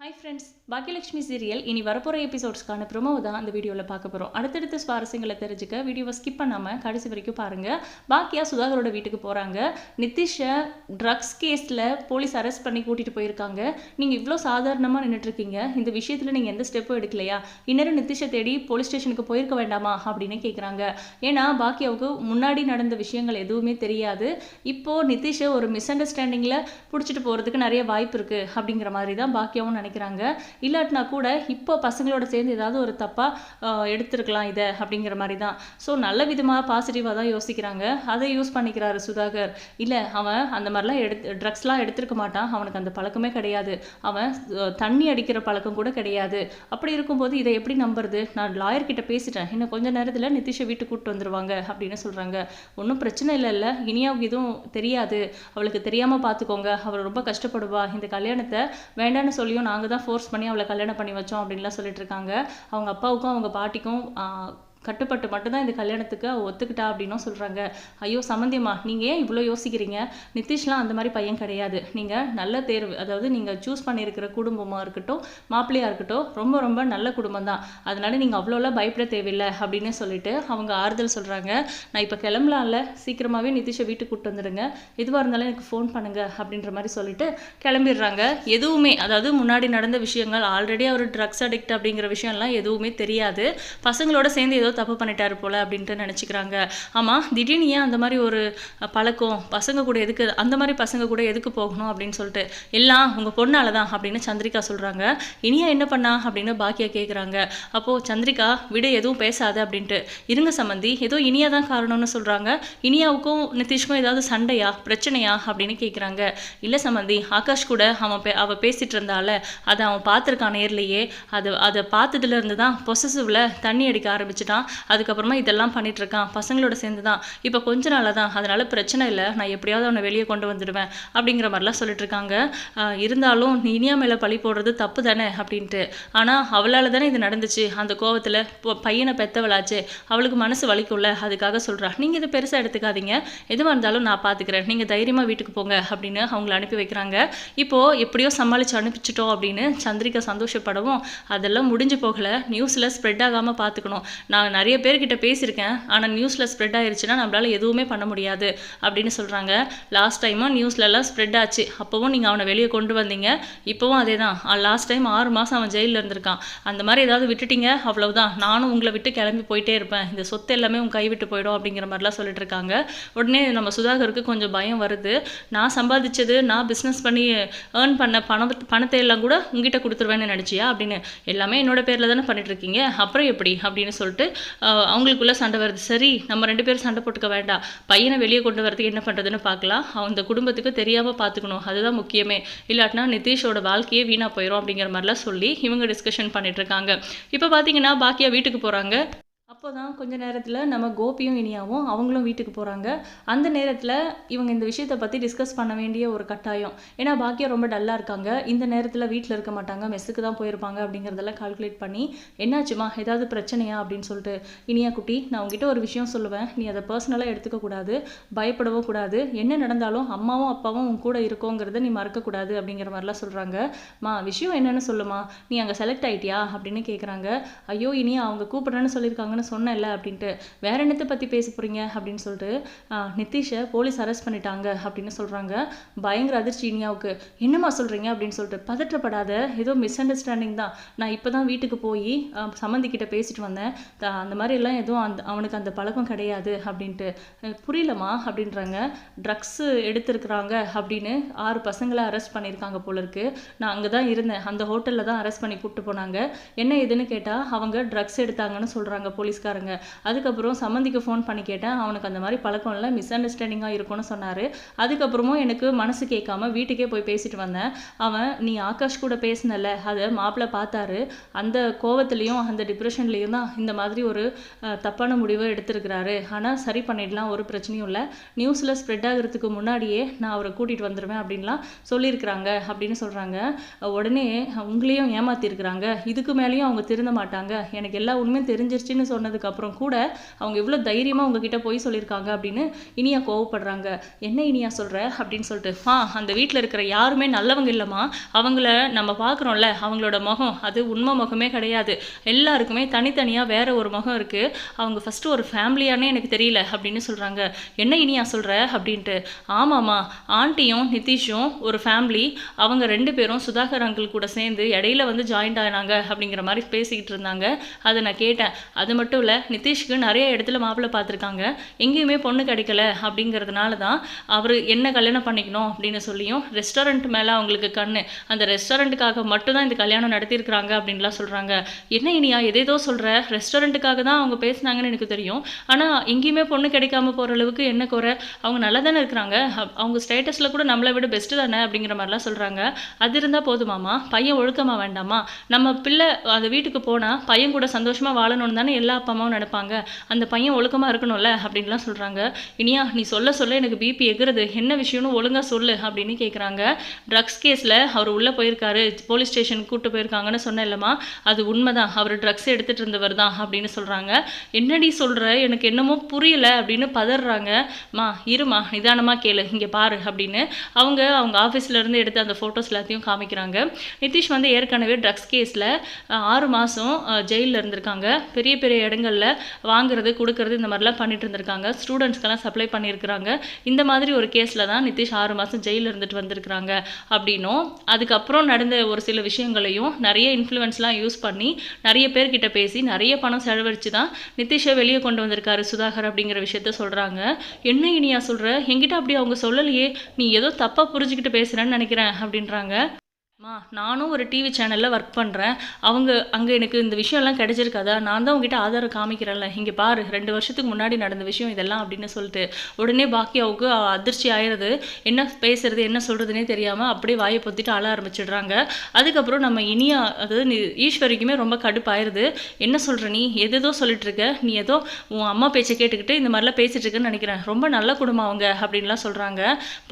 Hi friends Baakiyalakshmi serial இனி வரப்போகிற எபிசோட்ஸ்க்கான promo தான் அந்த வீடியோவில் பார்க்க போகிறோம் அடுத்தடுத்த சுவாரஸ்யங்களை தெரிஞ்சுக்க வீடியோவை ஸ்கிப் பண்ணாமல் கடைசி வரைக்கும் பாருங்கள் பாக்கியா சுதாகரோட வீட்டுக்கு போகிறாங்க நிதிஷை ட்ரக்ஸ் கேஸில் போலீஸ் அரெஸ்ட் பண்ணி கூட்டிகிட்டு போயிருக்காங்க. நீங்கள் இவ்வளோ சாதாரணமாக நின்றுட்டுருக்கீங்க இந்த விஷயத்தில் நீங்கள் எந்த ஸ்டெப்பும் எடுக்கலையா? இன்னும் நிதிஷை தேடி போலீஸ் ஸ்டேஷனுக்கு போயிருக்க வேண்டாமா? அப்படின்னு கேட்குறாங்க ஏன்னா பாக்கியாவுக்கு முன்னாடி நடந்த விஷயங்கள் எதுவுமே தெரியாது. இப்போது நிதிஷை ஒரு மிஸ் அண்டர்ஸ்டாண்டிங்கில் பிடிச்சிட்டு போகிறதுக்கு நிறைய வாய்ப்பு இருக்குது அப்படிங்கிற மாதிரி தான் பாக்கியாவும் நினைக்கிறாங்க. இல்லாட்டினா கூட இப்போ பசங்களோட சேர்ந்து ஏதாவது ஒரு தப்பாக எடுத்திருக்கலாம் இதை அப்படிங்கிற மாதிரி தான் ஸோ நல்ல விதமாக பாசிட்டிவாக தான் யோசிக்கிறாங்க. அதை யூஸ் பண்ணிக்கிறாரு சுதாகர். இல்லை அவன் அந்த மாதிரிலாம் எடுத்து ட்ரக்ஸ்லாம் எடுத்திருக்க மாட்டான். அவனுக்கு அந்த பழக்கமே கிடையாது. அவன் தண்ணி அடிக்கிற பழக்கம் கூட கிடையாது. அப்படி இருக்கும்போது இதை எப்படி நம்புறது? நான் லாயர் கிட்ட பேசிட்டேன். இன்னும் கொஞ்ச நேரத்தில் நிதிஷை வீட்டுக்கு கூப்பிட்டு வந்துருவாங்க அப்படின்னு சொல்கிறாங்க ஒன்றும் பிரச்சனை இல்லை இல்லை. இனியாவுக்கு எதுவும் தெரியாது. அவளுக்கு தெரியாமல் பார்த்துக்கோங்க அவள் ரொம்ப கஷ்டப்படுவா. இந்த கல்யாணத்தை வேண்டான்னு சொல்லியும் நாங்கள் தான் ஃபோர்ஸ் பண்ணி அவளை கல்யாணம் பண்ணி வச்சோம் அப்படின்லாம் சொல்லிட்டு இருக்காங்க. அவங்க அப்பாவுக்கும் அவங்க பாட்டிக்கும் கட்டுப்பட்டு மட்டும்தான் இந்த கல்யாணத்துக்கு ஒத்துக்கிட்டா அப்படின்னும் சொல்கிறாங்க ஐயோ சம்மந்தியம்மா நீங்கள் ஏன் இவ்வளோ யோசிக்கிறீங்க? நிதிஷ்லாம் அந்த மாதிரி பையன் கிடையாது. நீங்கள் நல்ல தேர்வு அதாவது நீங்கள் சூஸ் பண்ணியிருக்கிற குடும்பமாக இருக்கட்டும் மாப்பிள்ளையாக இருக்கட்டும் ரொம்ப ரொம்ப நல்ல குடும்பம் தான் அதனால் நீங்கள் அவ்வளோலாம் பயப்பட தேவையில்லை அப்படின்னு சொல்லிட்டு அவங்க ஆறுதல் சொல்கிறாங்க நான் இப்போ கிளம்பலாம்ல? சீக்கிரமாகவே நிதிஷை வீட்டுக்கு கூப்பிட்டு வந்துடுங்க. எதுவாக இருந்தாலும் எனக்கு ஃபோன் பண்ணுங்கள் அப்படின்ற மாதிரி சொல்லிட்டு கிளம்பிடுறாங்க. எதுவுமே அதாவது முன்னாடி நடந்த விஷயங்கள் ஆல்ரெடி அவர் ட்ரக்ஸ் அடிக்ட் அப்படிங்கிற விஷயம்லாம் எதுவுமே தெரியாது. பசங்களோட சேர்ந்து ஏதோ தப்பு பண்ணிட்டாரு போல அப்படின்ட்டு நினச்சிக்கிறாங்க. ஆமாம் திடீர்னு ஏன் அந்த மாதிரி ஒரு பழக்கம்? பசங்க கூட எதுக்கு அந்த மாதிரி பசங்க கூட எதுக்கு போகணும் அப்படின்னு சொல்லிட்டு எல்லாம் உங்கள் பொண்ணால் தான் அப்படின்னு சந்திரிகா சொல்கிறாங்க இனியா என்ன பண்ணா அப்படின்னு பாக்கியா கேட்குறாங்க அப்போது சந்திரிகா விட எதுவும் பேசாது அப்படின்ட்டு. இருங்க சம்மந்தி ஏதோ இனியா தான் காரணம்னு சொல்கிறாங்க இனியாவுக்கும் நிதிஷ்க்கும் ஏதாவது சண்டையா பிரச்சனையா அப்படின்னு கேட்குறாங்க இல்லை சம்மந்தி ஆகாஷ் கூட அவன் பே அவள் பேசிகிட்டு இருந்தால அதை அவன் பார்த்துருக்கான் நேர்லையே. அது அதை பார்த்ததுல இருந்து தான் பொசசிவில் தண்ணி அடிக்க ஆரம்பிச்சிட்டான். அதுக்கப்புறமா இதெல்லாம் பண்ணிகிட்ருக்கான் பசங்களோட சேர்ந்து தான் இப்போ கொஞ்ச நாளாக தான் அதனால் பிரச்சனை இல்லை. நான் எப்படியாவது அவனை வெளியே கொண்டு வந்துடுவேன் அப்படிங்கிற மாதிரிலாம் சொல்லிட்டுருக்காங்க. இருந்தாலும் நீ இனியா மேலே பழி போடுறது தப்பு தானே அப்படின்ட்டு. ஆனால் அவளால் தானே இது நடந்துச்சு. அந்த கோவத்தில் பையனை பெத்தவளாச்சே. அவளுக்கு மனசு வலிக்கும்ல. அதுக்காக சொல்கிறா நீங்கள் இதை பெருசாக எடுத்துக்காதீங்க. எதுவாக இருந்தாலும் நான் பார்த்துக்கிறேன் நீங்கள் தைரியமாக வீட்டுக்கு போங்க அப்படின்னு அவங்கள அனுப்பி வைக்கிறாங்க. இப்போது எப்படியோ சமாளித்து அனுப்பிச்சிட்டோம் அப்படின்னு சந்திரிகா சந்தோஷப்படவும் அதெல்லாம் முடிஞ்சு போகலை. நியூஸில் ஸ்ப்ரெட் ஆகாமல் பார்த்துக்கணும் நான் நிறைய பேர்கிட்ட பேசியிருக்கேன். ஆனால் நியூஸில் ஸ்ப்ரெட் ஆயிடுச்சுன்னா நம்மளால் எதுவுமே பண்ண முடியாது அப்படின்னு சொல்கிறாங்க லாஸ்ட் டைமும் நியூஸ்லலாம் ஸ்ப்ரெட் ஆச்சு. அப்போவும் நீங்கள் அவனை வெளியே கொண்டு வந்தீங்க. இப்போவும் அதே தான் லாஸ்ட் டைம் ஆறு மாதம் அவன் ஜெயிலில் இருந்திருக்கான். அந்த மாதிரி ஏதாவது விட்டுட்டீங்க? அவ்வளவுதான். நானும் உங்களை விட்டு கிளம்பி போயிட்டே இருப்பேன். இந்த சொத்து எல்லாமே உன் கைவிட்டு போயிடும் அப்படிங்கிற மாதிரிலாம் சொல்லிட்டு இருக்காங்க. உடனே நம்ம சுதாகருக்கு கொஞ்சம் பயம் வருது. நான் சம்பாதிச்சது நான் பிஸ்னஸ் பண்ணி ஏர்ன் பண்ண பணம் பணத்தை எல்லாம் கூட உங்ககிட்ட கொடுத்துருவேன்னு நினச்சியா அப்படின்னு. எல்லாமே என்னோட பேரில் தானே பண்ணிட்டு இருக்கீங்க. அப்புறம் எப்படி? அப்படின்னு சொல்லிட்டு அவங்களுக்குள்ள சண்டை வருது. சரி நம்ம ரெண்டு பேரும் சண்டை போட்டுக்க வேண்டாம். பையனை வெளியே கொண்டு வரதுக்கு என்ன பண்ணுறதுன்னு பார்க்கலாம். அந்த குடும்பத்துக்கு தெரியாமல் பார்த்துக்கணும். அதுதான் முக்கியமே. இல்லாட்டினா நிதிஷோட வாழ்க்கையே வீணாக போயிடும் அப்படிங்கிற மாதிரிலாம் சொல்லி இவங்க டிஸ்கஷன் பண்ணிட்டு இருக்காங்க. இப்போ பார்த்தீங்கன்னா பாக்கியா வீட்டுக்கு போகிறாங்க அப்போ தான் கொஞ்ச நேரத்தில் நம்ம கோபியும் இனியாவும் அவங்களும் வீட்டுக்கு போகிறாங்க அந்த நேரத்தில் இவங்க இந்த விஷயத்தை பற்றி டிஸ்கஸ் பண்ண வேண்டிய ஒரு கட்டாயம். ஏன்னா பாக்கியா ரொம்ப டல்லாக இருக்காங்க. இந்த நேரத்தில் வீட்டில் இருக்க மாட்டாங்க. மெஸ்ஸுக்கு தான் போயிருப்பாங்க அப்படிங்கிறதெல்லாம் கால்குலேட் பண்ணி என்னாச்சுமா? ஏதாவது பிரச்சனையா? அப்படின்னு சொல்லிட்டு இனியா குட்டி நான் உங்ககிட்ட ஒரு விஷயம் சொல்லுவேன். நீ அதை பர்சனலாக எடுத்துக்கக்கூடாது பயப்படவும் கூடாது. என்ன நடந்தாலும் அம்மாவும் அப்பாவும் உன் கூட இருக்கோங்கிறத நீ மறக்கக்கூடாது அப்படிங்கிற மாதிரிலாம் சொல்கிறாங்க மா விஷயம் என்னென்னு சொல்லுமா? நீ அங்கே செலக்ட் ஆயிட்டியா? அப்படின்னு கேட்குறாங்க ஐயோ இனியா அவங்க கூப்பிட்றேன்னு சொல்லியிருக்காங்கன்னு சொன்னேன்ல அப்படின்ட்டு. வேற என்னத்தை பற்றி பேச போகிறீங்க அப்படின்னு சொல்லிட்டு நிதிஷை போலீஸ் அரெஸ்ட் பண்ணிட்டாங்க அப்படின்னு சொல்கிறாங்க பயங்கர அதிர்ச்சி இனியாவுக்கு. என்னம்மா சொல்கிறீங்க அப்படின்னு சொல்லிட்டு பதற்றப்படாத ஏதோ மிஸ் அண்டர்ஸ்டாண்டிங் தான். நான் இப்போ தான் வீட்டுக்கு போய் சம்மந்தி கிட்ட பேசிட்டு வந்தேன். த- அந்த மாதிரி எல்லாம் எதுவும் அந்த அவனுக்கு அந்த பழக்கம் கிடையாது அப்படின்ட்டு. புரியலம்மா அப்படின்றாங்க. ட்ரக்ஸு எடுத்திருக்கிறாங்க அப்படின்னு ஆறு பசங்களை அரெஸ்ட் பண்ணியிருக்காங்க போல இருக்கு. நான் அங்கே தான் இருந்தேன். அந்த ஹோட்டலில் தான் அரெஸ்ட் பண்ணி கூப்பிட்டு போனாங்க. என்ன ஏதுன்னு கேட்டால் அவங்க ட்ரக்ஸ் எடுத்தாங்கன்னு சொல்கிறாங்க போலீஸ்காரங்க அதுக்கப்புறம் சம்மந்திக்கு ஃபோன் பண்ணி கேட்டேன். அவனுக்கு அந்த மாதிரி பழக்கம் இல்லை மிஸ் அண்டர்ஸ்டாண்டிங்காக இருக்கும்னு சொன்னார். அதுக்கப்புறமும் எனக்கு மனசு கேட்காம வீட்டுக்கே போய் பேசிட்டு வந்தேன். அவன் நீ ஆகாஷ் கூட பேசினல அதை மாப்பிள்ளை பார்த்தாரு அந்த கோவத்துலேயும் அந்த டிப்ரெஷன்லேயும் தான் இந்த மாதிரி ஒரு தப்பான முடிவை எடுத்திருக்கிறாரு. ஆனால் சரி பண்ணிடலாம் ஒரு பிரச்சனையும் இல்லை. நியூஸில் ஸ்ப்ரெட் ஆகிறதுக்கு முன்னாடியே நான் அவரை கூட்டிகிட்டு வந்துடுவேன் அப்படின்லாம் சொல்லியிருக்கிறாங்க அப்படின்னு சொல்கிறாங்க உடனே உங்களையும் ஏமாத்திருக்கிறாங்க. இதுக்கு மேலேயும் அவங்க திருந்த மாட்டாங்க. எனக்கு எல்லா உண்மையும் தெரிஞ்சிருச்சுன்னு சொன்ன சொன்னதுக்கப்புறம் கூட அவங்க இவ்வளோ தைரியமாக உங்ககிட்ட போய் சொல்லியிருக்காங்க அப்படின்னு இனியா கோவப்படுறாங்க. என்ன இனியா சொல்கிற அப்படின்னு சொல்லிட்டு ஆ அந்த வீட்டில் இருக்கிற யாருமே நல்லவங்க இல்லைம்மா. அவங்கள நம்ம பார்க்குறோம்ல அவங்களோட முகம் அது உண்மை முகமே கிடையாது. எல்லாருக்குமே தனித்தனியாக வேற ஒரு முகம் இருக்குது அவங்க ஃபஸ்ட்டு ஒரு ஃபேமிலியானே எனக்கு தெரியல அப்படின்னு சொல்கிறாங்க என்ன இனியா சொல்கிற அப்படின்ட்டு ஆமாம்மா ஆண்டியும் நிதிஷும் ஒரு ஃபேமிலி அவங்க ரெண்டு பேரும் சுதாகர் அங்கிள் கூட சேர்ந்து இடையில வந்து ஜாயின்ட் ஆனாங்க அப்படிங்கிற மாதிரி பேசிக்கிட்டு இருந்தாங்க. அதை நான் கேட்டேன். அது மட்டும் இல்லை நிதிஷ்க்கு நிறைய இடத்துல மாப்பிள்ளை பார்த்துருக்காங்க. எங்கேயுமே பொண்ணு கிடைக்கல அப்படிங்கிறதுனால தான் அவர் என்ன கல்யாணம் பண்ணிக்கணும் அப்படின்னு சொல்லியும் ரெஸ்டாரண்ட் மேலே அவங்களுக்கு கண்ணு. அந்த ரெஸ்டாரண்ட்டுக்காக மட்டும்தான் இந்த கல்யாணம் நடத்தியிருக்கிறாங்க அப்படின்லாம் சொல்கிறாங்க என்ன இனியா எதேதோ சொல்கிற ரெஸ்டாரண்ட்டுக்காக தான் அவங்க பேசுனாங்கன்னு எனக்கு தெரியும். ஆனால் எங்கேயுமே பொண்ணு கிடைக்காம போகிற அளவுக்கு என்ன குறை? அவங்க நல்லா தானே இருக்கிறாங்க. அப்- அவங்க ஸ்டேட்டஸில் கூட நம்மளை விட பெஸ்ட்டு தானே அப்படிங்கிற மாதிரிலாம் சொல்கிறாங்க அது இருந்தால் போதுமாமா பையன் ஒழுக்கமாக வேண்டாமா? நம்ம பிள்ளை அந்த வீட்டுக்கு போனால் பையன் கூட சந்தோஷமாக வாழணும்னு தானே எல்லா அப்பா அம்மாவும் நினைப்பாங்க. அந்த பையன் ஒழுக்கமாக இருக்கணும்ல அப்படின்லாம் சொல்கிறாங்க இனியா நீ சொல்ல சொல்ல எனக்கு பிபி எகுறது. என்ன விஷயம்னு ஒழுங்காக சொல்லு அப்படின்னு கேட்குறாங்க ட்ரக்ஸ் கேஸில் அவர் உள்ளே போயிருக்காரு. போலீஸ் ஸ்டேஷனுக்கு கூப்பிட்டு போயிருக்காங்கன்னு சொன்னேன் இல்லைம்மா அது உண்மைதான். அவர் ட்ரக்ஸ் எடுத்துகிட்டு இருந்தவர் தான் அப்படின்னு சொல்கிறாங்க என்னடி சொல்கிற எனக்கு என்னமோ புரியல அப்படின்னு பதறாங்க. மா இருமா நிதானமாக கேளு. இங்கே பாரு அப்படின்னு அவங்க அவங்க ஆஃபீஸ்ல இருந்து எடுத்த அந்த ஃபோட்டோஸ் எல்லாத்தையும் காமிக்கிறாங்க. நிதிஷ் வந்து ஏற்கனவே ட்ரக்ஸ் கேஸில் ஆறு மாதம் ஜெயிலில் இருந்திருக்காங்க. பெரிய பெரிய இடங்களில் வாங்குறது கொடுக்கறது இந்த மாதிரிலாம் பண்ணிட்டு இருந்திருக்காங்க ஸ்டூடெண்ட்ஸ்க்கெல்லாம் சப்ளை பண்ணியிருக்கிறாங்க. இந்த மாதிரி ஒரு கேஸில் தான் நிதிஷ் ஆறு மாதம் ஜெயிலில் இருந்துட்டு வந்திருக்கிறாங்க அப்படின்னும். அதுக்கப்புறம் நடந்த ஒரு சில விஷயங்களையும் நிறைய இன்ஃப்ளூயன்ஸ்லாம் யூஸ் பண்ணி நிறைய பேர்கிட்ட பேசி நிறைய பணம் செலவழித்து தான் நிதிஷை வெளியே கொண்டு வந்திருக்காரு சுதாகர் அப்படிங்கிற விஷயத்த சொல்கிறாங்க என்ன இனியா சொல்கிற என்கிட்ட அப்படி அவங்க சொல்லலையே. நீ ஏதோ தப்பாக புரிஞ்சுக்கிட்டு பேசுகிறேன்னு நினைக்கிறேன் அப்படின்றாங்க. மா நானும் ஒரு டிவி சேனலில் ஒர்க் பண்ணுறேன் அவங்க அங்கே எனக்கு இந்த விஷயம்லாம் கிடைச்சிருக்காதா? நான் தான் உங்ககிட்ட ஆதாரம் காமிக்கிறேன்ல. இங்கே பாரு ரெண்டு வருஷத்துக்கு முன்னாடி நடந்த விஷயம் இதெல்லாம் அப்படின்னு சொல்லிட்டு. உடனே பாக்கியாவுக்கு அவுக்கு அதிர்ச்சி ஆயிடுது. என்ன பேசுறது என்ன சொல்கிறதுனே தெரியாமல் அப்படியே வாயை பொத்திட்டு அழ ஆரம்பிச்சிடுறாங்க. அதுக்கப்புறம் நம்ம இனியா அதாவது ஈஸ்வரிக்குமே ரொம்ப கடுப்பாயிருது. என்ன சொல்கிற நீ? எதேதோ சொல்லிட்டு இருக்க. நீ ஏதோ உன் அம்மா பேச்சை கேட்டுக்கிட்டு இந்த மாதிரிலாம் பேசிகிட்டு இருக்கேன்னு நினைக்கிறேன். ரொம்ப நல்ல குடும்பம் அவங்க அப்படின்லாம் சொல்கிறாங்க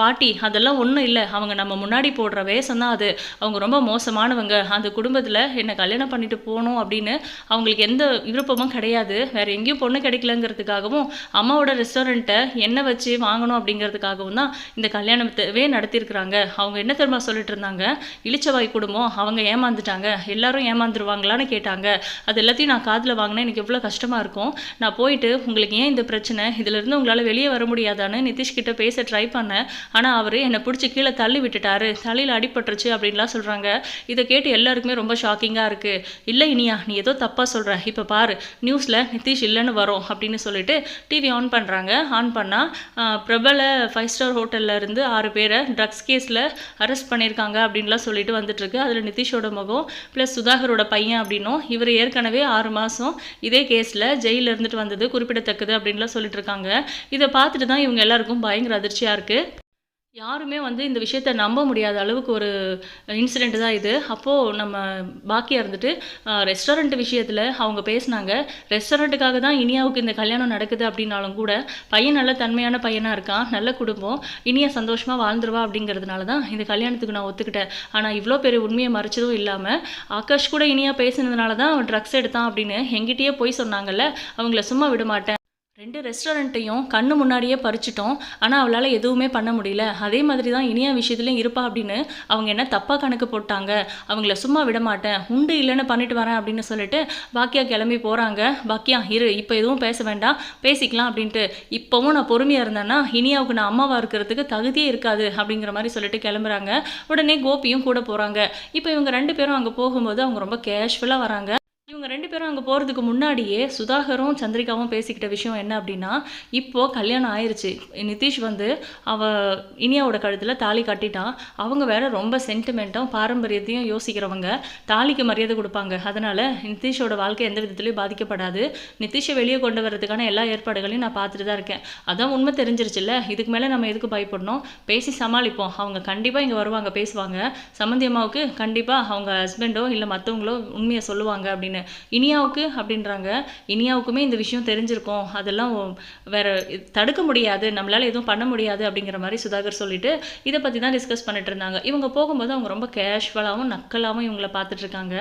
பாட்டி அதெல்லாம் ஒன்றும் இல்லை. அவங்க நம்ம முன்னாடி போடுற வேஷம் தான் அது. அவங்க ரொம்ப மோசமானவங்க. அந்த குடும்பத்தில் என்னை கல்யாணம் பண்ணிட்டு போகணும் அப்படின்னு அவங்களுக்கு எந்த விருப்பமும் கிடையாது. வேறு எங்கேயும் பொண்ணு கிடைக்கலங்கிறதுக்காகவும் அம்மாவோட ரெஸ்டாரண்ட்டை என்ன வச்சு வாங்கணும் அப்படிங்கிறதுக்காகவும் தான் இந்த கல்யாணத்தவே நடத்தியிருக்கிறாங்க. அவங்க என்ன தெரியுமா சொல்லிட்டு இருந்தாங்க? இளிச்சவாய் குடும்பம் அவங்க ஏமாந்துட்டாங்க. எல்லாரும் ஏமாந்துருவாங்களான்னு கேட்டாங்க. அது எல்லாத்தையும் நான் காதில் வாங்கினேன். எனக்கு எவ்வளோ கஷ்டமாக இருக்கும். நான் போயிட்டு உங்களுக்கு ஏன் இந்த பிரச்சனை? இதிலிருந்து உங்களால் வெளியே வர முடியாதான்னு நிதிஷ்கிட்ட பேச ட்ரை பண்ணேன். ஆனால் அவர் என்னை பிடிச்சி கீழே தள்ளி விட்டுட்டாரு. தலையில் அடிபட்டுருச்சு அப்படின்லாம் சொல்கிறாங்க இதை கேட்டு எல்லாருக்குமே ரொம்ப ஷாக்கிங்காக இருக்குது இல்லை இனியா நீ ஏதோ தப்பாக சொல்கிற இப்போ பாரு நியூஸில் நிதிஷ் இல்லைன்னு வரும் அப்படின்னு சொல்லிட்டு டிவி ஆன் பண்ணுறாங்க ஆன் பண்ணால் பிரபல ஃபைவ் ஸ்டார் ஹோட்டல்ல இருந்து ஆறு பேரை ட்ரக்ஸ் கேஸில் அரெஸ்ட் பண்ணியிருக்காங்க அப்படின்லாம் சொல்லிட்டு வந்துட்டுருக்கு. அதில் நிதிஷோட முகம் ப்ளஸ் சுதாகரோட பையன் அப்படின்னும் இவர் ஏற்கனவே ஆறு மாதம் இதே கேஸில் ஜெயிலில் இருந்துட்டு வந்தது குறிப்பிடத்தக்கது அப்படின்லாம் சொல்லிட்டு இருக்காங்க இதை பார்த்துட்டு தான் இவங்க எல்லாருக்கும் பயங்கர அதிர்ச்சியாக இருக்குது யாருமே வந்து இந்த விஷயத்த நம்ப முடியாத அளவுக்கு ஒரு இன்சிடெண்ட் தான் இது. அப்போது நம்ம பாக்கியாக இருந்துட்டு ரெஸ்டாரண்ட் விஷயத்தில் அவங்க பேசினாங்க. ரெஸ்டாரண்ட்டுக்காக தான் இனியாவுக்கு இந்த கல்யாணம் நடக்குது அப்படின்னாலும் கூட பையன் நல்ல தன்மையான பையனாக இருக்கான் நல்ல குடும்பம் இனியா சந்தோஷமாக வாழ்ந்துருவா அப்படிங்கிறதுனால தான் இந்த கல்யாணத்துக்கு நான் ஒத்துக்கிட்டேன். ஆனால் இவ்வளோ பெரிய உண்மையை மறைச்சதும் இல்லாமல் ஆகாஷ் கூட இனியா பேசினதுனால தான் அவன் ட்ரக்ஸ் எடுத்தான் அப்படின்னு எங்கிட்டயே போய் சொன்னாங்கல்ல அவங்கள சும்மா விட மாட்டேன். ரெண்டு ரெஸ்டாரண்ட்டையும் கண்ணு முன்னாடியே பறிச்சிட்டோம். ஆனால் அவளால் எதுவுமே பண்ண முடியல. அதே மாதிரி தான் இனியா விஷயத்துலையும் இருப்பா அப்படின்னு அவங்க என்ன தப்பாக கணக்கு போட்டாங்க? அவங்கள சும்மா விட மாட்டேன். உண்டு இல்லைன்னு பண்ணிட்டு வரேன் அப்படின்னு சொல்லிட்டு பாக்கியா கிளம்பி போகிறாங்க பாக்கியா இரு. இப்போ எதுவும் பேச வேண்டாம். பேசிக்கலாம் அப்படின்ட்டு. இப்போவும் நான் பொறுமையாக இருந்தேன்னா இனியாவுக்கு நான் அம்மாவாக இருக்கிறதுக்கு தகுதியே இருக்காது அப்படிங்கிற மாதிரி சொல்லிட்டு கிளம்புறாங்க. உடனே கோபியும் கூட போகிறாங்க இப்போ இவங்க ரெண்டு பேரும் அங்கே போகும்போது அவங்க ரொம்ப கேஷுவலாக வராங்க. இவங்க ரெண்டு பேரும் அங்கே போகிறதுக்கு முன்னாடியே சுதாகரும் சந்திரிகாவும் பேசிக்கிட்ட விஷயம் என்ன அப்படின்னா இப்போது கல்யாணம் ஆயிருச்சு. நிதிஷ் வந்து அவ இனியாவோட கழுத்தில் தாலி கட்டிட்டான் அவங்க வேற ரொம்ப சென்டிமெண்ட்டும் பாரம்பரியத்தையும் யோசிக்கிறவங்க. தாலிக்கு மரியாதை கொடுப்பாங்க. அதனால் நிதிஷோட வாழ்க்கை எந்த விதத்துலையும் பாதிக்கப்படாது. நிதிஷை வெளியே கொண்டு வர்றதுக்கான எல்லா ஏற்பாடுகளையும் நான் பார்த்துட்டு தான் இருக்கேன். அதான் உண்மை தெரிஞ்சிருச்சுல்ல. இதுக்கு மேலே நம்ம எதுக்கு பயப்படணும்? பேசி சமாளிப்போம். அவங்க கண்டிப்பாக இங்கே வருவாங்க பேசுவாங்க. சம்மந்தி அம்மாவுக்கு கண்டிப்பாக அவங்க ஹஸ்பண்டோ இல்லை மற்றவங்களோ உண்மையை சொல்லுவாங்க அப்படின்னு. இனியாவுக்கு அப்படின்றாங்க. இனியாவுக்குமே இந்த விஷயம் தெரிஞ்சிருக்கும். அதெல்லாம் வேற தடுக்க முடியாது. நம்மளால எதுவும் பண்ண முடியாது அப்படிங்கிற மாதிரி சுதாகர் சொல்லிட்டு இதை பற்றி தான் டிஸ்கஸ் பண்ணிட்டு இருந்தாங்க. இவங்க போகும்போது அவங்க ரொம்ப கேஷுவலாகவும் நக்கலாகவும் இவங்கள பார்த்துட்டு இருக்காங்க.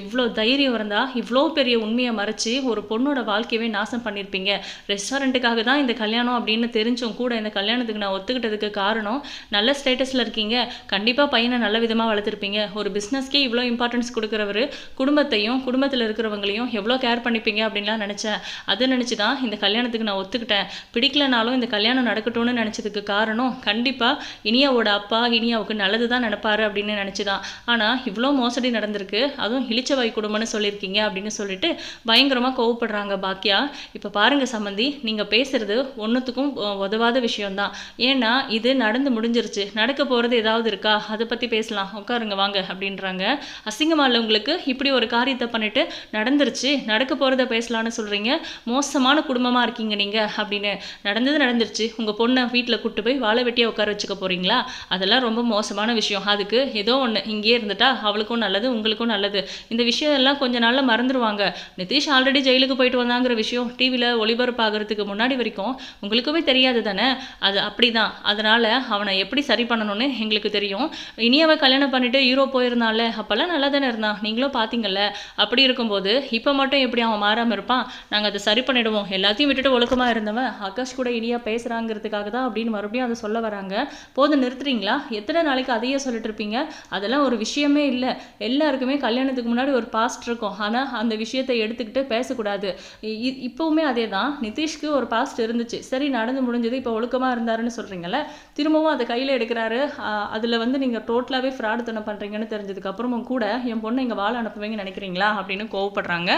இவ்வளோ தைரியம் இருந்தால் இவ்வளோ பெரிய உண்மையை மறைச்சி ஒரு பொண்ணோட வாழ்க்கையவே நாசம் பண்ணியிருப்பீங்க ரெஸ்டாரண்ட்டுக்காக தான் இந்த கல்யாணம் அப்படின்னு தெரிஞ்சும் கூட இந்த கல்யாணத்துக்கு நான் ஒத்துக்கிட்டதுக்கு காரணம் நல்ல ஸ்டேட்டஸில் இருக்கீங்க. கண்டிப்பாக பையனை நல்ல விதமாக வளர்த்துருப்பீங்க. ஒரு பிஸ்னஸ்க்கே இவ்வளோ இம்பார்ட்டன்ஸ் கொடுக்குறவர் குடும்பத்தையும் குடும்பத்தில் இருக்க இருக்கிறவங்களையும் எவ்வளோ கேர் பண்ணிப்பீங்க அப்படின்லாம் நினச்சேன். அதை நினச்சி தான் இந்த கல்யாணத்துக்கு நான் ஒத்துக்கிட்டேன். பிடிக்கலனாலும் இந்த கல்யாணம் நடக்கட்டும்னு நினச்சதுக்கு காரணம் கண்டிப்பாக இனியாவோட அப்பா இனியாவுக்கு நல்லது தான் நினைப்பாரு அப்படின்னு நினச்சி தான் ஆனால் இவ்வளோ மோசடி நடந்திருக்கு. அதுவும் இளிச்சவாய் குடும்பம்னு சொல்லியிருக்கீங்க அப்படின்னு சொல்லிட்டு பயங்கரமாக கோவப்படுறாங்க பாக்கியா. இப்போ பாருங்கள் சம்மந்தி நீங்கள் பேசுகிறது ஒன்றுத்துக்கும் உதவாத விஷயம்தான். ஏன்னா இது நடந்து முடிஞ்சிருச்சு. நடக்க போகிறது ஏதாவது இருக்கா? அதை பற்றி பேசலாம். உட்காருங்க வாங்க அப்படின்றாங்க. அசிங்கமாக இல்லை உங்களுக்கு? இப்படி ஒரு காரியத்தை பண்ணிட்டு நடந்துருச்சு. நடக்க போகிறத பேசலான்னு சொல்கிறீங்க மோசமான குடும்பமாக இருக்கீங்க நீங்கள் அப்படின்னு நடந்தது நடந்துருச்சு. உங்கள் பொண்ணை வீட்டில் கூட்டு போய் வாழை வெட்டியாக உட்கார வச்சுக்க போகிறீங்களா அதெல்லாம் ரொம்ப மோசமான விஷயம். அதுக்கு ஏதோ ஒன்று இங்கேயே இருந்துட்டா அவளுக்கும் நல்லது உங்களுக்கும் நல்லது. இந்த விஷயம் எல்லாம் கொஞ்ச நாளில் மறந்துடுவாங்க நிதிஷ் ஆல்ரெடி ஜெயிலுக்கு போயிட்டு வந்தாங்கிற விஷயம் டிவியில் ஒளிபரப்பாகிறதுக்கு முன்னாடி வரைக்கும் உங்களுக்குமே தெரியாது தானே? அது அப்படிதான். அதனால் அவனை எப்படி சரி பண்ணணும்னு எங்களுக்கு தெரியும். இனி அவன் கல்யாணம் பண்ணிவிட்டு யூரோப் போயிருந்தான்ல அப்போல்லாம் நல்லா தானே இருந்தான். நீங்களும் பார்த்தீங்கல்ல அப்படி இருக்கும்போது இப்போ மட்டும் எப்படி அவன் மாறாமல் இருப்பான்? நாங்கள் அதை சரி பண்ணிடுவோம். எல்லாத்தையும் விட்டுட்டு ஒழுக்கமாக இருந்தவன் ஆகாஷ் கூட இனியா பேசுகிறாங்கிறதுக்காக தான் அப்படின்னு மறுபடியும் அதை சொல்ல வராங்க. போதும் நிறுத்துறீங்களா? எத்தனை நாளைக்கு அதையே சொல்லிட்டு இருப்பீங்க? அதெல்லாம் ஒரு விஷயமே இல்லை. எல்லாருக்குமே கல்யாணத்துக்கு முன்னாடி ஒரு பாஸ்ட் இருக்கும். ஆனால் அந்த விஷயத்தை எடுத்துக்கிட்டு பேசக்கூடாது. இ- இ- இப்போவுமே அதே தான் நிதிஷ்க்கு ஒரு பாஸ்ட் இருந்துச்சு. சரி நடந்து முடிஞ்சது. இப்போ ஒழுக்கமாக இருந்தாருன்னு சொல்கிறீங்களே திரும்பவும் அதை கையில் எடுக்கிறாரு. அதில் வந்து நீங்கள் டோட்டலாகவே ஃப்ராடுத்தனம் பண்ணுறீங்கன்னு தெரிஞ்சதுக்கு அப்புறமும் கூட என் பொண்ணை இங்கே வாழ அனுப்புவீங்கன்னு நினைக்கிறீங்களா? அப்படின்னு கோவப்படுறாங்க.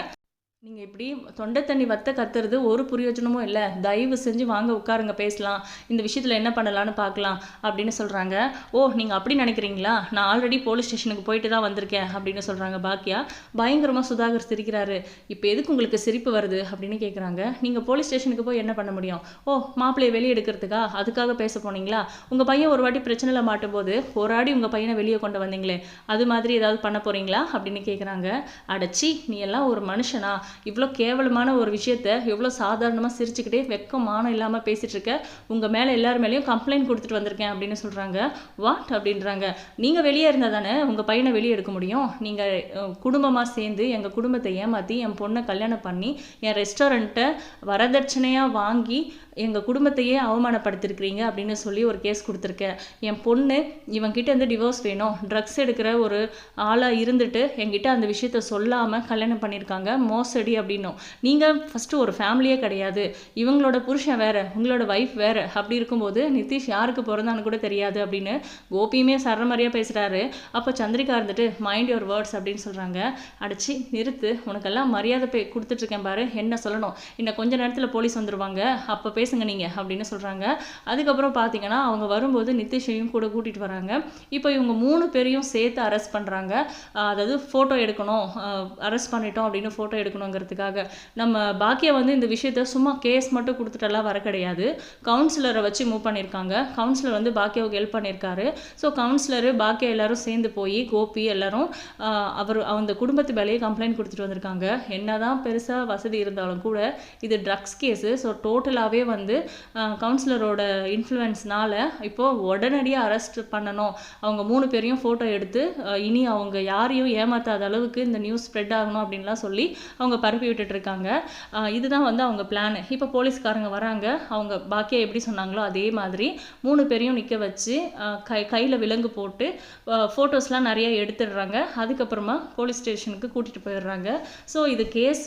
நீங்கள் இப்படி தொண்டை தண்ணி வத்த கத்துறது ஒரு பிரயோஜனமும் இல்லை. தயவு செஞ்சு வாங்க உட்காருங்க பேசலாம். இந்த விஷயத்தில் என்ன பண்ணலான்னு பார்க்கலாம் அப்படின்னு சொல்கிறாங்க ஓ நீங்கள் அப்படி நினைக்கிறீங்களா? நான் ஆல்ரெடி போலீஸ் ஸ்டேஷனுக்கு போயிட்டு தான் வந்திருக்கேன் அப்படின்னு சொல்கிறாங்க பாக்கியா பயங்கரமாக சுதாகர் சிரிக்கிறாரு. இப்போ எதுக்கு உங்களுக்கு சிரிப்பு வருது அப்படின்னு கேட்குறாங்க நீங்கள் போலீஸ் ஸ்டேஷனுக்கு போய் என்ன பண்ண முடியும்? ஓ மாப்பிள்ளையை வெளியே எடுக்கிறதுக்கா? அதுக்காக பேச போனீங்களா? உங்கள் பையன் ஒரு வாட்டி பிரச்சனையில் மாட்டும் போது ஆடி உங்கள் பையனை வெளியே கொண்டு வந்தீங்களே. அது மாதிரி ஏதாவது பண்ண போகிறீங்களா அப்படின்னு கேட்குறாங்க அடச்சி நீ எல்லாம் ஒரு மனுஷனா? இவ்வளோ கேவலமான ஒரு விஷயத்த எவ்வளோ சாதாரணமாக சிரிச்சுக்கிட்டே வெக்கமானம் இல்லாமல் பேசிகிட்டு இருக்க உங்கள் மேலே எல்லார் மேலேயும் கம்ப்ளைண்ட் கொடுத்துட்டு வந்திருக்கேன் அப்படின்னு சொல்கிறாங்க வாட் அப்படின்றாங்க. நீங்கள் வெளியே இருந்தால் தானே உங்கள் பையனை வெளியே எடுக்க முடியும். நீங்கள் குடும்பமாக சேர்ந்து எங்கள் குடும்பத்தை ஏமாற்றி என் பொண்ணை கல்யாணம் பண்ணி என் ரெஸ்டாரண்ட்டை வரதட்சணையாக வாங்கி எங்கள் குடும்பத்தையே அவமானப்படுத்திருக்கிறீங்க அப்படின்னு சொல்லி ஒரு கேஸ் கொடுத்துருக்கேன் என் பொண்ணு இவங்கிட்ட இருந்து டிவோர்ஸ் வேணும். ட்ரக்ஸ் எடுக்கிற ஒரு ஆளாக இருந்துட்டு என்கிட்ட அந்த விஷயத்த சொல்லாமல் கல்யாணம் பண்ணியிருக்காங்க. மோசடி அப்படின்னும். நீங்கள் ஃபஸ்ட்டு ஒரு ஃபேமிலியே கிடையாது. இவங்களோட புருஷன் வேறு உங்களோட ஒய்ஃப் வேறு. அப்படி இருக்கும்போது நிதிஷ் யாருக்கு பிறந்தான்னு கூட தெரியாது அப்படின்னு கோபியுமே சரமாரியாக பேசுகிறாரு அப்போ சந்திரிகா இருந்துட்டு மைண்ட் யுவர் வேர்ட்ஸ் அப்படின்னு சொல்கிறாங்க அடிச்சு நிறுத்து. உனக்கெல்லாம் மரியாதை பே கொடுத்துட்ருக்கேன் பாரு. என்ன சொல்லணும்? இன்னும் கொஞ்ச நேரத்தில் போலீஸ் வந்துடுவாங்க அப்போ பேசுங்க நீங்கள் அப்படின்னு சொல்கிறாங்க அதுக்கப்புறம் பார்த்தீங்கன்னா அவங்க வரும்போது நிதிஷையும் கூட கூட்டிகிட்டு வராங்க. இப்போ இவங்க மூணு பேரையும் சேர்த்து அரெஸ்ட் பண்ணுறாங்க அதாவது ஃபோட்டோ எடுக்கணும். அரெஸ்ட் பண்ணிட்டோம் அப்படின்னு ஃபோட்டோ எடுக்கணும் வாங்குறதுக்காக. நம்ம பாக்கியா வந்து இந்த விஷயத்த சும்மா கேஸ் மட்டும் கொடுத்துட்டெல்லாம் வர கிடையாது. கவுன்சிலரை வச்சு மூவ் பண்ணியிருக்காங்க. கவுன்சிலர் வந்து பாக்கியாவுக்கு ஹெல்ப் பண்ணியிருக்காரு. ஸோ கவுன்சிலரு பாக்கியா எல்லாரும் சேர்ந்து போய் கோபி எல்லாரும் அவர் அந்த குடும்பத்து மேலேயே கம்ப்ளைண்ட் கொடுத்துட்டு வந்திருக்காங்க. என்னதான் பெருசாக வசதி இருந்தாலும் கூட இது ட்ரக்ஸ் கேஸு ஸோ டோட்டலாகவே வந்து கவுன்சிலரோட இன்ஃப்ளூயன்ஸ்னால இப்போது உடனடியாக அரெஸ்ட் பண்ணணும். அவங்க மூணு பேரையும் ஃபோட்டோ எடுத்து இனி அவங்க யாரையும் ஏமாற்றாத அளவுக்கு இந்த நியூஸ் ஸ்ப்ரெட் ஆகணும் அப்படின்லாம் சொல்லி அவங்க பரப்பி விட்டுட்டு இருக்காங்க இதுதான் வந்து அவங்க பிளான் இப்போ போலீஸ்காரங்க வராங்க. அவங்க பாக்கியா எப்படி சொன்னாங்களோ அதே மாதிரி மூணு பேரையும் நிற்க வச்சு கை கையில் விலங்கு போட்டு ஃபோட்டோஸ்லாம் நிறைய எடுத்துடுறாங்க. அதுக்கப்புறமா போலீஸ் ஸ்டேஷனுக்கு கூட்டிகிட்டு போயிடுறாங்க. ஸோ இது கேஸ்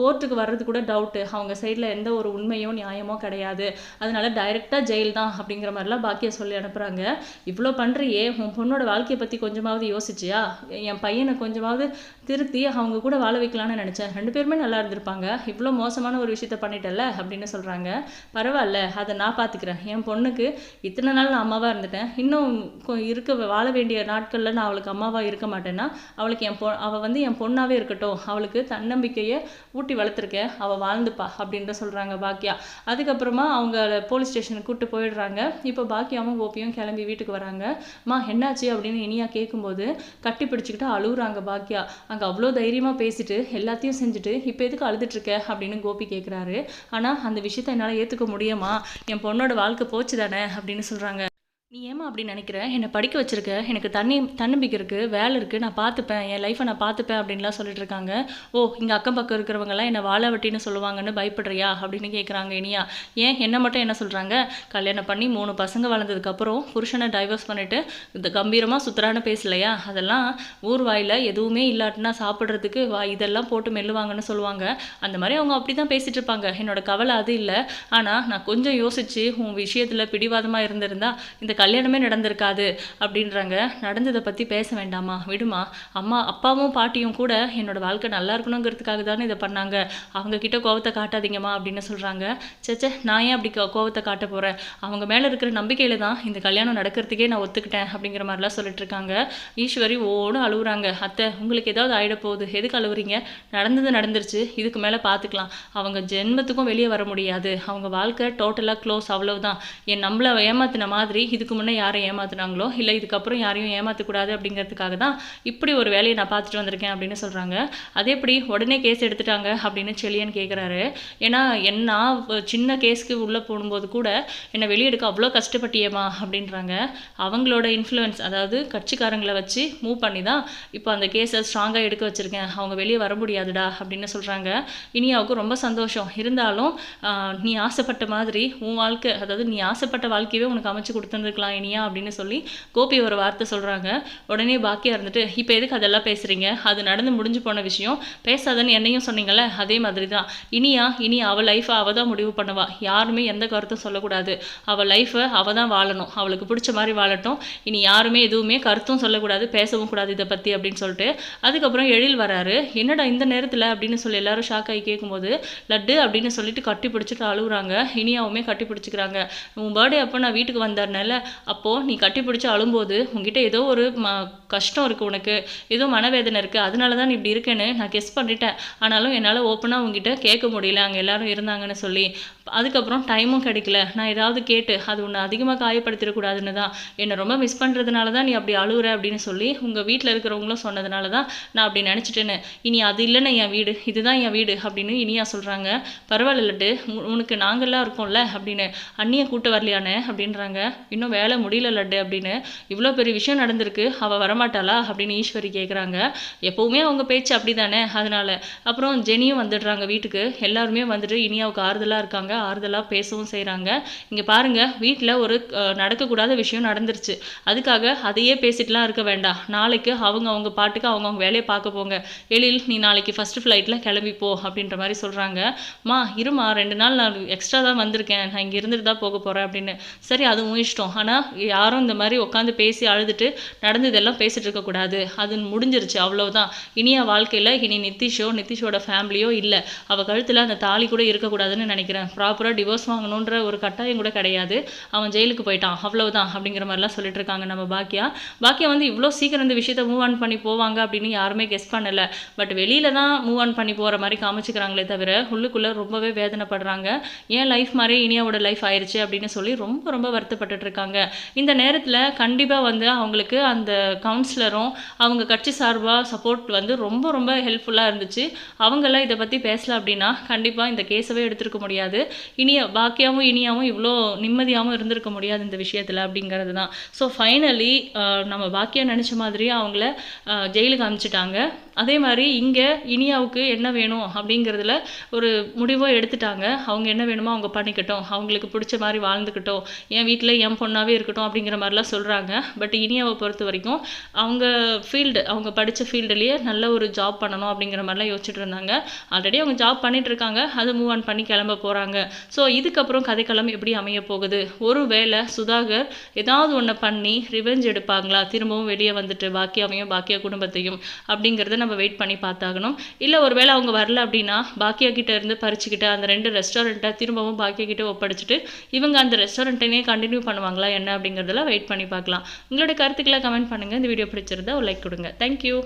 கோர்ட்டுக்கு வர்றது கூட டவுட்டு அவங்க சைடில் எந்த ஒரு உண்மையோ நியாயமோ கிடையாது. அதனால டைரெக்டாக ஜெயில் தான் அப்படிங்கிற மாதிரிலாம் பாக்கியா சொல்லி அனுப்புகிறாங்க இவ்வளோ பண்ணுறியே உன் பொண்ணோட வாழ்க்கையை பற்றி கொஞ்சமாவது யோசிச்சியா? என் பையனை கொஞ்சமாவது திருத்தி அவங்க கூட வாழ வைக்கலான்னு நினச்சேன். ரெண்டு பேருமே நல்லா இருந்திருப்பாங்க. இவ்வளோ மோசமான ஒரு விஷயத்த பண்ணிட்டல அப்படின்னு சொல்கிறாங்க பரவாயில்ல அதை நான் பார்த்துக்கிறேன் என் பொண்ணுக்கு இத்தனை நாள் நான் அம்மாவாக இருந்துட்டேன். இன்னும் கொ- இருக்க வாழ வேண்டிய நாட்களில் நான் அவளுக்கு அம்மாவாக இருக்க மாட்டேன்னா அவளுக்கு என் பொ அவள் வந்து என் பொண்ணாகவே இருக்கட்டும். அவளுக்கு தன்னம்பிக்கையை ஊட்டி வளர்த்துருக்கேன். அவள் வாழ்ந்துப்பா அப்படின்ற சொல்கிறாங்க பாக்கியா அதுக்கப்புறமா அவங்க போலீஸ் ஸ்டேஷனுக்கு கூப்பிட்டு போயிடுறாங்க. இப்போ பாக்கியாவும் ஓபியும் கிளம்பி வீட்டுக்கு வராங்க. மா என்னாச்சு? அப்படின்னு இனியா கேட்கும்போது கட்டி பிடிச்சிக்கிட்டு அழுகுறாங்க பாக்கியா அங்கே அவ்வளோ தைரியமாக பேசிட்டு எல்லாத்தையும் செஞ்சுட்டு இப்போ எதுக்கு அழுதுட்டு இருக்க அப்படின்னு கோபி கேட்குறாரு ஆனால் அந்த விஷயத்த என்னால் ஏற்றுக்க முடியுமா? என் பொண்ணோட வாழ்க்கை போச்சு தானே அப்படின்னு சொல்கிறாங்க நீ ஏமா அப்படி நினைக்கிற? என்னை படிக்க வச்சிருக்க. எனக்கு தண்ணி தன்னம்பிக்கை இருக்குது வேலை இருக்குது நான் பார்த்துப்பேன். என் லைஃப்பை நான் பார்த்துப்பேன் அப்படின்லாம் சொல்லிட்டு இருக்காங்க. ஓ இங்கே அக்கம் பக்கம் இருக்கிறவங்கலாம் என்னை வாழை வட்டின்னு சொல்லுவாங்கன்னு பயப்படுறியா? அப்படின்னு கேட்குறாங்க இனியா. ஏன்? என்ன மட்டும் என்ன சொல்கிறாங்க கல்யாணம் பண்ணி மூணு பசங்க வளர்ந்ததுக்கப்புறம் புருஷனை டைவர்ஸ் பண்ணிவிட்டு இந்த கம்பீரமாக சுத்தரான பேசலையா? அதெல்லாம் ஊர் வாயில் எதுவுமே இல்லாட்டினா சாப்பிட்றதுக்கு வா இதெல்லாம் போட்டு மெல்லுவாங்கன்னு சொல்லுவாங்க. அந்த மாதிரி அவங்க அப்படி தான் பேசிகிட்டு இருப்பாங்க. என்னோட கவலை அது இல்லை. ஆனால் நான் கொஞ்சம் யோசித்து உன் விஷயத்தில் பிடிவாதமாக இருந்திருந்தா இந்த கல்யாணமே நடந்திருக்காது அப்படின்றாங்க. நடந்ததை பற்றி பேச வேண்டாமா? விடுமா? அம்மா அப்பாவும் பாட்டியும் கூட என்னோடய வாழ்க்கை நல்லா இருக்கணுங்கிறதுக்காக தானே இதை பண்ணாங்க. அவங்க கிட்ட கோவத்தை காட்டாதீங்கம்மா அப்படின்னு சொல்கிறாங்க சேச்சே நான் ஏன் அப்படி கோவத்தை காட்ட போகிறேன் அவங்க மேலே இருக்கிற நம்பிக்கையில் தான் இந்த கல்யாணம் நடக்கிறதுக்கே நான் ஒத்துக்கிட்டேன் அப்படிங்கிற மாதிரிலாம் சொல்லிட்டு இருக்காங்க. ஈஸ்வரி ஓடும் அழுகுறாங்க அத்தை உங்களுக்கு ஏதாவது ஆகிடப்போகுது போகுது. எதுக்கு அழுவுறீங்க? நடந்தது நடந்துருச்சு. இதுக்கு மேலே பார்த்துக்கலாம் அவங்க ஜென்மத்துக்கும் வெளியே வர முடியாது. அவங்க வாழ்க்கை டோட்டலாக க்ளோஸ் அவ்வளவுதான். என் நம்மளை ஏமாத்தின மாதிரி இதுக்கு முன்னே யாரை ஏமாத்துனாங்களோ இல்லை இதுக்கப்புறம் யாரையும் ஏமாற்றக்கூடாது அப்படிங்கிறதுக்காக தான் இப்படி ஒரு வேலையை நான் பார்த்துட்டு வந்திருக்கேன் அப்படின்னு சொல்கிறாங்க அதே எப்படி உடனே கேஸ் எடுத்துட்டாங்க அப்படின்னு செலியன் கேட்குறாரு ஏன்னா என்ன சின்ன கேஸ்க்கு உள்ளே போகும்போது கூட என்னை வெளியெடுக்க அவ்வளோ கஷ்டப்பட்டியேம்மா அப்படின்றாங்க. அவங்களோட இன்ஃப்ளூயன்ஸ் அதாவது கட்சிக்காரங்களை வச்சு மூவ் பண்ணி தான் இப்போ அந்த கேஸை ஸ்ட்ராங்காக எடுக்க வச்சுருக்கேன். அவங்க வெளியே வர முடியாதுடா அப்படின்னு சொல்கிறாங்க இனியாவுக்கு ரொம்ப சந்தோஷம். இருந்தாலும் நீ ஆசைப்பட்ட மாதிரி உன் வாழ்க்கை அதாவது நீ ஆசைப்பட்ட வாழ்க்கையவே உனக்கு அமைச்சு கொடுத்துருந்துருக்கலாம் இனியா அப்படின்னு சொல்லி கோபி ஒரு வார்த்தை சொல்கிறாங்க உடனே பாக்கியா இருந்துட்டு இப்போ எதுக்கு அதெல்லாம் பேசுகிறீங்க அது நடந்து முடிஞ்சு போன விஷயம். பேசாதன்னு என்னையும் சொன்னீங்கல்ல அதே மாதிரி தான் இனியா இனி அவள் லைஃப்பை அவள் தான் முடிவு பண்ணுவா. யாருமே எந்த கருத்தும் சொல்லக்கூடாது. அவள் லைஃப்பை அவள் தான் வாழணும். அவளுக்கு பிடிச்ச மாதிரி வாழட்டும். இனி யாருமே எதுவுமே கருத்தும் சொல்லக்கூடாது பேசவும் கூடாது இதை பற்றி அப்படின்னு சொல்லிட்டு. அதுக்கப்புறம் எழில் வராரு. என்னடா இந்த நேரத்தில்? அப்படின்னு சொல்லி எல்லாரும் ஷாக் ஆகி கேட்கும்போது லட்டு அப்படின்னு சொல்லிட்டு கட்டி பிடிச்சிட்டு அழுகுறாங்க. இனியாவுமே கட்டி பிடிச்சிக்கிறாங்க. உன் பர்த்டே அப்போ நான் வீட்டுக்கு வந்தார்னால அப்போது நீ கட்டி பிடிச்சி அழும்போது உங்ககிட்ட ஏதோ ஒரு ம கஷ்டம் இருக்குது உனக்கு ஏதோ மனவேதனை இருக்குது அதனால தான் நீ இப்படி இருக்கேன்னு நான் கெஸ் பண்ணிட்டேன். ஆனாலும் என்னால் ஓப்பனாக உங்ககிட்ட கேட்க முடியல. அங்கே எல்லாரும் இருந்தாங்கன்னு சொல்லி. அதுக்கப்புறம் டைமும் கிடைக்கல. நான் ஏதாவது கேட்டு அது உன்னை அதிகமாக காயப்படுத்திடக்கூடாதுன்னு தான். என்னை ரொம்ப மிஸ் பண்ணுறதுனால தான் நீ அப்படி அழுகுற அப்படின்னு சொல்லி உங்கள் வீட்டில் இருக்கிறவங்களும் சொன்னதுனால தான் நான் அப்படி நினச்சிட்டேன்னு. இனி அது இல்லைன்னு என் வீடு இதுதான் என் வீடு அப்படின்னு இனியா சொல்கிறாங்க பரவாயில்லட்டு உனக்கு நாங்கள்லாம் இருக்கோம்ல அப்படின்னு. அண்ணியை கூட்ட வரலையானே அப்படின்றாங்க. இன்னும் வேலை முடியல லட்டு அப்படின்னு இவ்வளோ பெரிய விஷயம் நடந்திருக்கு அவள் வரமாட்டாளா அப்படின்னு ஈஸ்வரி கேட்குறாங்க எப்போவுமே அவங்க பேச்சு அப்படி தானே அதனால் அப்புறம் ஜெனியும் வந்துடுறாங்க வீட்டுக்கு. எல்லாருமே வந்துட்டு இனியாவுக்கு ஆறுதலாக இருக்காங்க ஆறுதலாக பேசவும் செய்கிறாங்க இங்கே பாருங்கள் வீட்டில் ஒரு நடக்கக்கூடாத விஷயம் நடந்துருச்சு. அதுக்காக அதையே பேசிட்டுலாம் இருக்க வேண்டாம். நாளைக்கு அவங்க அவங்க பாட்டுக்கு அவங்க அவங்க வேலையை பார்க்க போங்க. எழில் நீ நாளைக்கு ஃபஸ்ட்டு ஃப்ளைட்டில் கிளம்பி போ அப்படின்ற மாதிரி சொல்கிறாங்க மா இருமா ரெண்டு நாள் நான் எக்ஸ்ட்ரா தான் வந்திருக்கேன். நான் இங்கே இருந்துட்டு தான் போக போகிறேன் அப்படின்னு. சரி அதுவும் இஷ்டம். ஆனால் ஆனால் யாரும் இந்த மாதிரி உட்காந்து பேசி அழுதுட்டு நடந்ததெல்லாம் பேசிட்டு இருக்கக்கூடாது அது முடிஞ்சிருச்சு அவ்வளவுதான். இனியா வாழ்க்கையில் இனி நிதிஷோ நிதிஷோட ஃபேமிலியோ இல்லை. அவள் கழுத்தில் அந்த தாலி கூட இருக்கக்கூடாதுன்னு நினைக்கிறேன். ப்ராப்பராக டிவோர்ஸ் வாங்கணுன்ற ஒரு கட்டாயம் கூட கிடையாது. அவன் ஜெயிலுக்கு போயிட்டான் அவ்வளோதான் அப்படிங்கிற மாதிரிலாம் சொல்லிட்டு இருக்காங்க நம்ம பாக்கியா பாக்கியா வந்து இவ்வளோ சீக்கிரம் இந்த விஷயத்த மூவ் ஆன் பண்ணி போவாங்க அப்படின்னு யாருமே கெஸ் பண்ணலை. பட் வெளியில தான் மூவ் ஆன் பண்ணி போகிற மாதிரி காமிச்சிக்கிறாங்களே தவிர உள்ளுக்குள்ளே ரொம்பவே வேதனைப்படுறாங்க. ஏன் லைஃப் மாதிரி இனியாவோட லைஃப் ஆயிடுச்சு அப்படின்னு சொல்லி ரொம்ப ரொம்ப வருத்தப்பட்டுட்டு இருக்காங்க. இந்த நேரத்தில் கண்டிப்பாக வந்து அவங்களுக்கு அந்த கவுன்சிலரும் அவங்க கட்சி சார்பாக சப்போர்ட் வந்து ரொம்ப ரொம்ப ஹெல்ப்ஃபுல்லாக இருந்துச்சு. அவங்கெல்லாம் இதை பற்றி பேசலை அப்படின்னா கண்டிப்பாக இந்த கேஸவே எடுத்திருக்க முடியாது. இனிய பாக்கியாவும் இனியாவும் இவ்வளோ நிம்மதியாகவும் இருந்திருக்க முடியாது இந்த விஷயத்தில் அப்படிங்கிறது தான் ஸோ ஃபைனலி நம்ம பாக்கியா நினச்ச மாதிரியே அவங்கள ஜெயிலுக்கு அனுப்பிச்சிட்டாங்க அதே மாதிரி இங்கே இனியாவுக்கு என்ன வேணும் அப்படிங்கிறதுல ஒரு முடிவோ எடுத்துட்டாங்க. அவங்க என்ன வேணுமோ அவங்க பண்ணிக்கட்டும். அவங்களுக்கு பிடிச்ச மாதிரி வாழ்ந்துக்கிட்டோம். என் வீட்டில் என் பொண்ணாகவே இருக்கட்டும் அப்படிங்கிற மாதிரிலாம் சொல்கிறாங்க பட் இனியாவை பொறுத்த வரைக்கும் அவங்க ஃபீல்டு அவங்க படித்த ஃபீல்டுலேயே நல்ல ஒரு ஜாப் பண்ணணும் அப்படிங்கிற மாதிரிலாம் யோசிச்சுட்டு இருந்தாங்க. ஆல்ரெடி அவங்க ஜாப் பண்ணிட்டு இருக்காங்க. அது மூவ் ஆன் பண்ணி கிளம்ப போகிறாங்க ஸோ இதுக்கப்புறம் கதைக்களம் எப்படி அமைய போகுது? ஒரு வேளை சுதாகர் ஏதாவது ஒன்று பண்ணி ரிவெஞ்ச் எடுப்பாங்களா? திரும்பவும் வெளியே வந்துட்டு பாக்கியாவையும் பாக்கியா குடும்பத்தையும் அப்படிங்கிறத நம்ம நம்ம வெயிட் பண்ணி பார்த்தாகணும். இல்லை ஒருவேளை அவங்க வரல அப்படின்னா பாக்கியா கிட்ட இருந்து பறிச்சுக்கிட்டு அந்த ரெண்டு ரெஸ்டாரண்ட்டை திரும்பவும் பாக்கியா கிட்ட ஒப்படைச்சிட்டு இவங்க அந்த ரெஸ்டாரண்ட்டையே கண்டினியூ பண்ணுவாங்களா என்ன அப்படிங்கிறதெல்லாம் வெயிட் பண்ணி பார்க்கலாம். உங்களோட கருத்துக்களை கமெண்ட் பண்ணுங்கள் இந்த வீடியோ பிடிச்சிருந்தா ஒரு லைக் கொடுங்க. தேங்க்யூ